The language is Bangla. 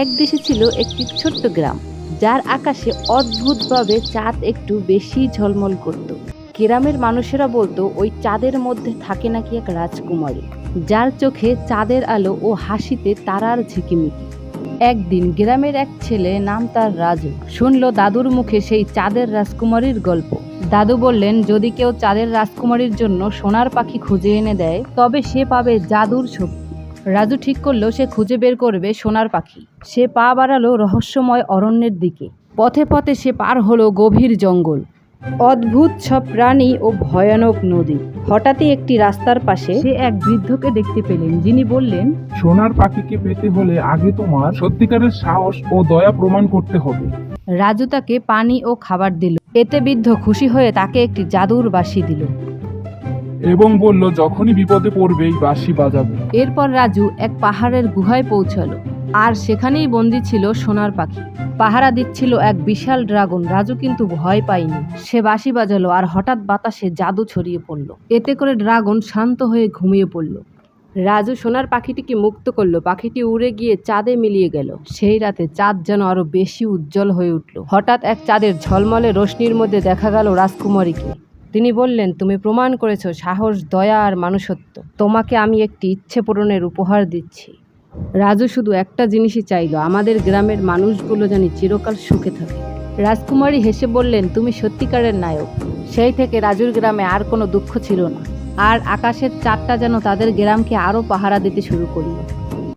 এক দেশে ছিল একটি ছোট্ট গ্রাম, যার আকাশে অদ্ভুতভাবে চাঁদ একটু বেশি ঝলমল করত। গ্রামের মানুষেরা বলতো, ওই চাঁদের মধ্যে থাকে নাকি এক রাজকুমারী, যার চোখে চাঁদের আলো ও হাসিতে তারার ঝিকিমিকি। একদিন গ্রামের এক ছেলে নাম তার রাজু শুনলো দাদুর মুখে সেই চাঁদের রাজকুমারীর গল্প। দাদু বললেন, যদি কেউ চাঁদের রাজকুমারীর জন্য সোনার পাখি খুঁজে এনে দেয়, তবে সে পাবে জাদুর শক্তি। রাজু ঠিক করল সে খুঁজে বের করবে সোনার পাখি। সে পা বাড়ালো রহস্যময় অরণ্যের দিকে। পথে পথে সে পার হলো গভীর জঙ্গল। অদ্ভুত সব প্রাণী ও ভয়ানক নদী। হঠাৎই একটি রাস্তার পাশে সে এক বৃদ্ধকে দেখতে পেলেন যিনি বললেন সোনার পাখিকে পেতে হলে আগে তোমার সত্যিকারের সাহস ও দয়া প্রমাণ করতে হবে। রাজু তাকে পানি ও খাবার দিল। এতে বৃদ্ধ খুশি হয়ে তাকে একটি জাদুর বাঁশি দিল। এবং বলল, যখনই বিপদে পড়বে, এই বাঁশি বাজাবে। এরপর রাজু এক পাহাড়ের গুহায় পৌঁছালো। আর সেখানেই বন্দি ছিল সোনার পাখি। পাহারা দিচ্ছিল এক বিশাল ড্রাগন। রাজু কিন্তু ভয় পায়নি। সে বাঁশি বাজালো আর হঠাৎ বাতাসে জাদু ছড়িয়ে পড়ল। এতে করে ড্রাগন শান্ত হয়ে ঘুমিয়ে পড়ল। রাজু সোনার পাখিটিকে মুক্ত করল। পাখিটি উড়ে গিয়ে চাঁদে মিলিয়ে গেল। সেই রাতে চাঁদ যেন আরও বেশি উজ্জ্বল হয়ে উঠল। হঠাৎ এক চাঁদের ঝলমলে রোশনির মধ্যে দেখা গেল রাজকুমারীকে। তিনি বললেন, তুমি প্রমাণ করেছ সাহস, দয়া আর মানুষত্ব। তোমাকে আমি একটি ইচ্ছে পূরণের উপহার দিচ্ছি। রাজু শুধু একটা জিনিসই চাইলো, আমাদের গ্রামের মানুষগুলো জানি চিরকাল সুখে থাকে রাজকুমারী হেসে বললেন, তুমি সত্যিকারের নায়ক। সেই থেকে রাজুর গ্রামে আর কোনো দুঃখ ছিল না। আর আকাশের চারটা যেন তাদের গ্রামকে আরও পাহারা দিতে শুরু করল।